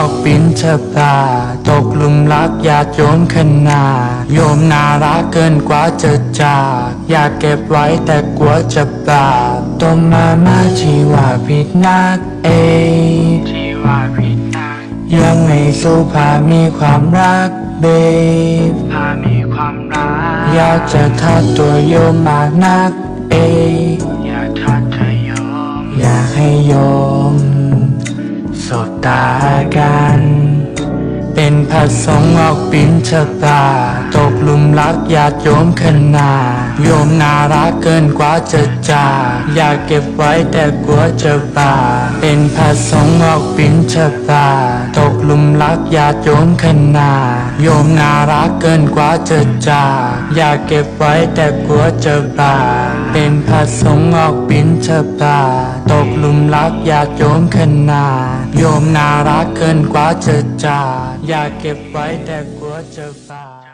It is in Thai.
อกปินชะตาตกหลุมรักญาติโยมขนาดโยมน่ารักเกินกว่าจะจาก อยากเก็บไว้แต่กลัวจะบาปต้มมาม่าชีว่าผิดนักเองชีว่าผิดนักยังไม่สู้พามีความรักเบฟพามีความรัก อยากจะทัดตัวโยมมากนักเองอยากทัดเธอโยมอยากให้โยม สบตากัน เป็นพระสงฆ์ออกปินชะตาตกหลุมรักญาติโยมขนาดโยมน่ารักเกินกว่าจะจากอยากเก็บไว้แต่กลัวจะบาเป็นพระสงฆ์ออกปินชะตาตกหลุมรักญาติโยมขนาดโยมน่ารักเกินกว่าจะจากอยากเก็บไว้แต่กลัวจะบาเป็นพระสงฆ์ออกปินชะตาตกหลุม รักญากโยมขนาดโยมน่ารักเกินกว่าจะจาอยากเก็บไว้แต่กลัวจะบาด